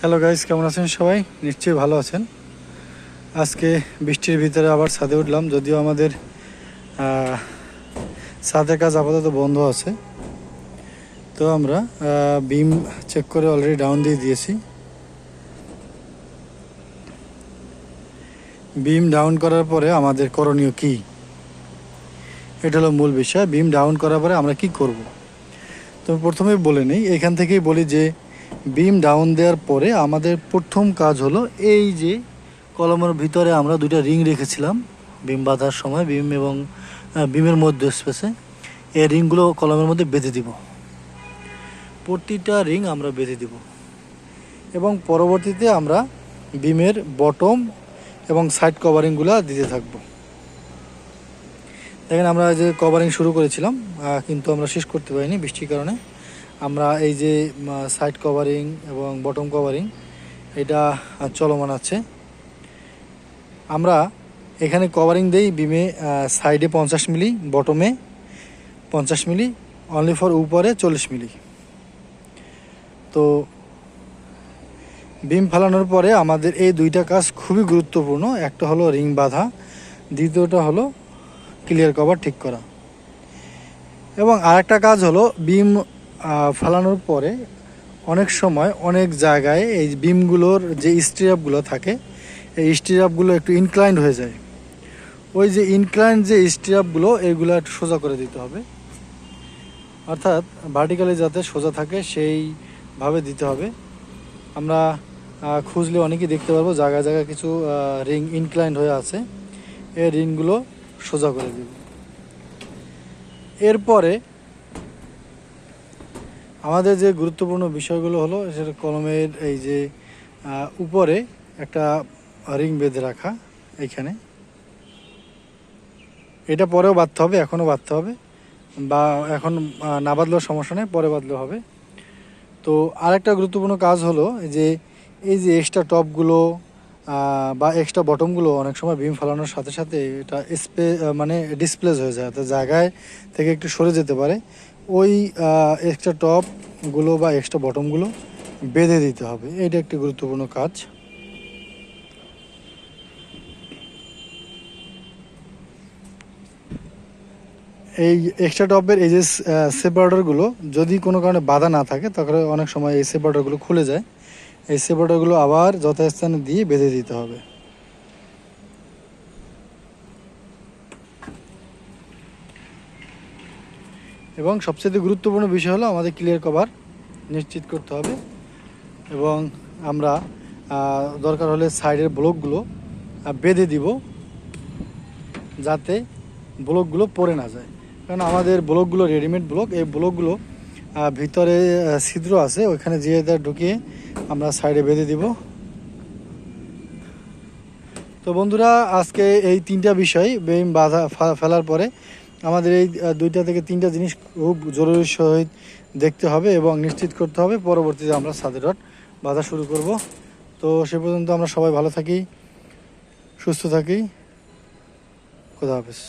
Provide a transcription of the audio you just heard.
Hello guys কেমন আছেন সবাই? নিশ্চয়ই ভালো আছেন। আজকে বৃষ্টির ভিতরে আবার ছাদে উঠলাম, যদিও আমাদের ছাদের কাজ আপাতত বন্ধ আছে। তো আমরা বিম চেক করে অলরেডি ডাউন দিয়ে দিয়েছি। বিম ডাউন করার পরে আমাদের করণীয় কি? এটা হলো মূল বিষয়। বিম ডাউন করার পরে আমরা কি করব? তো প্রথমে বলে নিই, এখান থেকেই বলি যে বিম ডাউন দেওয়ার পরে আমাদের প্রথম কাজ হলো এই যে কলমের ভিতরে আমরা দুইটা রিং রেখেছিলাম বিম বাঁধার সময় বিম এবং বিমের মধ্যে স্পেসে এই রিংগুলো কলমের মধ্যে বেঁধে দিব। প্রতিটা রিং আমরা বেঁধে দিব। এবং পরবর্তীতে আমরা বিমের বটম এবং সাইড কভারিংগুলো দিতে থাকব। দেখেন আমরা যে কভারিং শুরু করেছিলাম কিন্তু আমরা শেষ করতে পারিনি বৃষ্টির কারণে। আমরা এই যে সাইড কভারিং এবং বটম কভারিং এটা চলমান আছে। আমরা এখানে কভারিং দেই বিমে সাইডে পঞ্চাশ মিলি বটমে পঞ্চাশ মিলি অনলি ফর উপরে চল্লিশ মিলি। তো বিম ফালানোর পরে আমাদের এই দুইটা কাজ খুবই গুরুত্বপূর্ণ। একটা হলো রিং বাঁধা, দ্বিতীয়টা হলো ক্লিয়ার কভার ঠিক করা। এবং আরেকটা কাজ হলো বিম ফালানোর পরে অনেক সময় অনেক জায়গায় এই বিমগুলোর যে স্টিরাপগুলো থাকে, এই স্টিরাপগুলো একটু ইনক্লাইন্ড হয়ে যায়। ওই যে ইনক্লাইন্ড যে স্টিরাপগুলো, এগুলো একটু সোজা করে দিতে হবে। অর্থাৎ ভার্টিক্যালি যাতে সোজা থাকে, সেইভাবে দিতে হবে। আমরা খুঁজলে অনেকেই দেখতে পারব, জায়গায় জায়গায় কিছু রিং ইনক্লাইন্ড হয়ে আছে। এই রিংগুলো সোজা করে দিব। এরপরে আমাদের যে গুরুত্বপূর্ণ বিষয়গুলো হলো, সেটা কলমের এই যে উপরে একটা রিং বেঁধে রাখা এইখানে এটা পরেও বাঁধতে হবে, এখনও বাঁধতে হবে। বা এখন না বাঁধলেও সমস্যা নেই, পরে বাঁধলেও হবে। তো আরেকটা গুরুত্বপূর্ণ কাজ হলো যে, এই যে এক্সট্রা টপগুলো বা এক্সট্রা বটমগুলো অনেক সময় বিম ফালানোর সাথে সাথে এটা স্পে মানে ডিসপ্লেস হয়ে যায় তো জায়গায় থেকে একটু সরে যেতে পারে। ওই এক্সট্রা টপগুলো বা এক্সট্রা বটমগুলো বেঁধে দিতে হবে। এটা একটি গুরুত্বপূর্ণ কাজ। এই এক্সট্রা টপের এই যে সেপারেটরগুলো যদি কোনো কারণে বাধা না থাকে, তাহলে অনেক সময় এই সেপারেটরগুলো খুলে যায়। এই সেপারেটরগুলো আবার যথাস্থানে দিয়ে বেঁধে দিতে হবে। এবং সবচেয়ে গুরুত্বপূর্ণ বিষয় হলো আমাদের ক্লিয়ার কভার নিশ্চিত করতে হবে এবং আমরা দরকার হলে সাইডের ব্লকগুলো বেঁধে দিব যাতে ব্লকগুলো পড়ে না যায়। কারণ আমাদের ব্লকগুলো রেডিমেড ব্লক এই ব্লকগুলো ভিতরে ছিদ্র আছে, ওইখানে যেয়ে ঢুকিয়ে আমরা সাইডে বেঁধে দিব। তো বন্ধুরা, আজকে এই তিনটা বিষয় বেম বাধা ফেলার পরে আমাদের এই দুইটা থেকে তিনটা জিনিস খুব জরুরি সহিত দেখতে হবে এবং নিশ্চিত করতে হবে। পরবর্তীতে আমরা সাদের রট বাঁধা শুরু করব। তো সে পর্যন্ত আমরা সবাই ভালো থাকি, সুস্থ থাকি। খোদা হাফেজ।